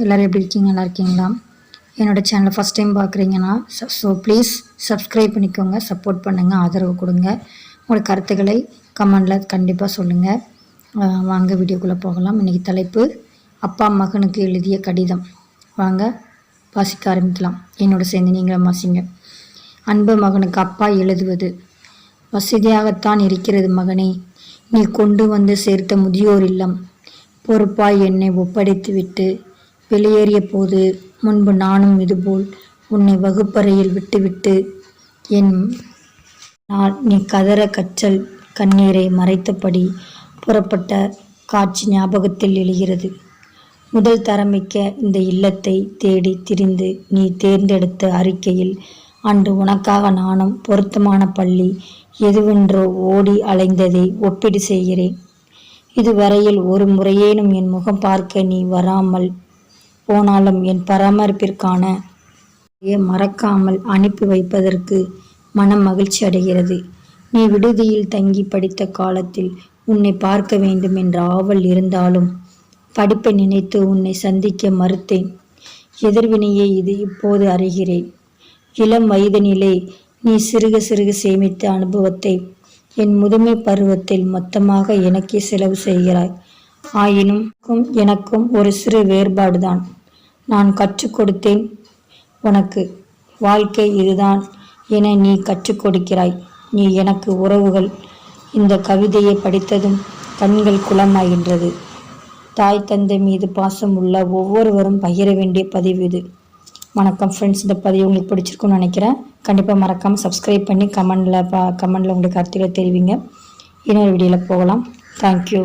எல்லோரும் எப்படி இருக்கீங்க? நல்லா இருக்கீங்களா? என்னோடய சேனலை ஃபஸ்ட் டைம் பார்க்குறீங்கன்னா ஸோ ப்ளீஸ் சப்ஸ்கிரைப் பண்ணிக்கோங்க சப்போர்ட் பண்ணுங்கள் ஆதரவு கொடுங்க. உங்களோட கருத்துக்களை கமெண்டில் கண்டிப்பாக சொல்லுங்கள் வாங்க வீடியோக்குள்ளே போகலாம். இன்றைக்கி தலைப்பு அப்பா மகனுக்கு எழுதிய கடிதம். வாங்க வாசிக்க ஆரம்பிக்கலாம். என்னோட சேர்ந்து நீங்களும் வாசிங்க. அன்பு மகனுக்கு அப்பா எழுதுவது. வசதியாகத்தான் இருக்கிறது மகனே. நீ கொண்டு வந்து சேர்த்த முதியோர் இல்லம். பொறுப்பாய் என்னை ஒப்படைத்துவிட்டு வெளியேறிய போது முன்பு நானும் இதுபோல் உன்னை வகுப்பறையில் விட்டுவிட்டு என் நான் நீ கதற கச்சல் கண்ணீரை மறைத்தபடி புறப்பட்ட காட்சி ஞாபகத்தில் எழுகிறது. முதல் தரமிக்க இந்த இல்லத்தை தேடி திரிந்து நீ தேர்ந்தெடுத்த அறிக்கையில் அன்று உனக்காக நானும் பொருத்தமான பள்ளி எதுவென்றோ ஓடி அலைந்ததை ஒப்பீடு செய்கிறேன். இதுவரையில் ஒரு முறையேனும் என் முகம் பார்க்க நீ வராமல் போனாலும் என் பராமரிப்பிற்கான மறக்காமல் அனுப்பி வைப்பதற்கு மனம் மகிழ்ச்சி அடைகிறது. நீ விடுதியில் தங்கி படித்த காலத்தில் உன்னை பார்க்க வேண்டும் என்ற ஆவல் இருந்தாலும் படிப்பை நினைத்து உன்னை சந்திக்க மறுத்தேன். எதிர்வினையே இது இப்போது அறிகிறேன். இளம் வயதினிலே நீ சிறுக சிறுக சேமித்த அனுபவத்தை என் முதுமை பருவத்தில் மொத்தமாக எனக்கே செலவு செய்கிறாய். ஆயினும் எனக்கும் ஒரு சிறு வேறுபாடுதான். நான் கற்றுக் கொடுத்தேன். உனக்கு வாழ்க்கை இதுதான் என நீ கற்றுக் கொடுக்கிறாய். நீ எனக்கு உறவுகள். இந்த கவிதையை படித்ததும் கண்கள் குளமாகின்றது. தாய் தந்தை மீது பாசம் உள்ள ஒவ்வொருவரும் பகிர வேண்டிய பதிவு இது. வணக்கம் ஃப்ரெண்ட்ஸ் இந்த பதிவு உங்களுக்கு பிடிச்சிருக்குன்னு நினைக்கிறேன். கண்டிப்பாக மறக்காமல் சப்ஸ்கிரைப் பண்ணி கமெண்டில் பா கமெண்டில் உங்களுக்கு கருத்துக்களை தெரிவிங்க. இன்னொரு வீடியோவில் போகலாம். தேங்க்யூ